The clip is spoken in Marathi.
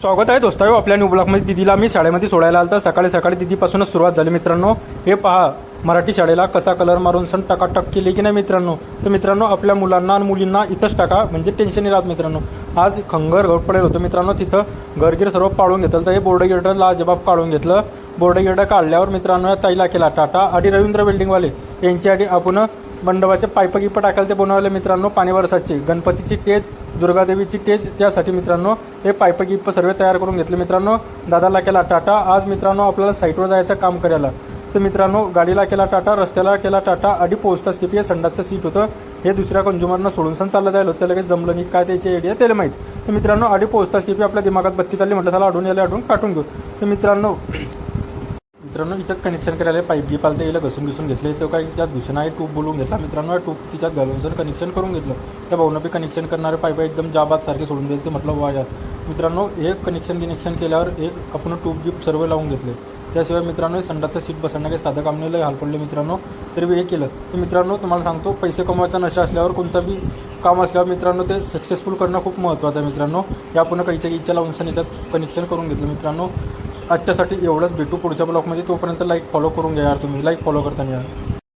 स्वागत आहे दोस्तायो आपल्या न्यू ब्लॉकमध्ये दिदीला मी शाळेमध्ये सोडायला आलं तर सकाळी सकाळी दिदीपासूनच सुरुवात झाली मित्रांनो. हे पहा मराठी शाळेला कसा कलर मारून सण टकाटक केली की नाही मित्रांनो? तर मित्रांनो आपल्या मुलांना आणि मुलींना इथंच टाका म्हणजे टेन्शन नाही राहत मित्रांनो. आज खंगर घर पडेल होतं मित्रांनो तिथं. घरगीर सर्व पाळून घेतलं तर हे बोर्ड गिर्डर लाजबाब काढून घेतलं. बोर्ड गिर्डर काढल्यावर मित्रांनो या ताईला केला टाटा. आणि रवींद्र बिल्डिंगवाले यांच्यासाठी आपण मंडपाचे पाईप गिप टाकायला ते बनवले मित्रांनो पाणीवरसाची गणपतीची टेज दुर्गादेवीची टेज त्यासाठी मित्रांनो हे पाईप गिप सर्व तयार करून घेतले मित्रांनो. दादाला केला टाटा. आज मित्रांनो आपल्याला साईटवर जायचं काम करायला. तर मित्रांनो गाडीला केला टाटा रस्त्याला केला टाटा आधी पोहोचताच किती हे संडासचं सीट होतं. हे दुसऱ्या कंझ्युमरनं सोडून सण चाललं जायला होतं. लगेच जमलं नाही काय त्याची आयडिया त्याला माहीत. तर मित्रांनो आधी पोहोचताच किती आपल्या दिमागात बत्ती चालली म्हटलं त्याला अडून यायला अडून काटून घेऊ. तर मित्रांनो मित्रांनो इथं कनेक्शन करायला पाईप गी पालते याला घसून घुसून घेतले. तो काय त्यात घुसून आहे टूप बोलून घेतला. मित्रांनो टूप तिच्यात घालून जर कनेक्शन करून घेतलं. त्या भाऊनं बी कनेक्शन करणारे पाईप एकदम जाबात सारखे सोडून दिले. ते म्हटलं वाजात मित्रांनो हे कनेक्शन गिनेक्शन केल्यावर एक आपण ट्यूब गिप सर्व लावून घेतले. त्याशिवाय मित्रांनो संडाचं सीट बसणं काही साधं काम नाही हाल पडले मित्रांनो. तरी हे केलं. तर मित्रांनो तुम्हाला सांगतो पैसे कमवायचा नशा असल्यावर कोणता बी काम असल्यावर मित्रांनो ते सक्सेसफुल करणं खूप महत्त्वाचं आहे मित्रांनो. या पुन्हा काहीच्या इच्छा लावून सण याच्यात कनेक्शन करून घेतलं मित्रांनो. आजच्यासाठी एवढंच. भेटू पुढच्या ब्लॉगमध्ये. तोपर्यंत लाईक फॉलो करून घ्या यार तुम्ही. लाईक फॉलो करताना यार.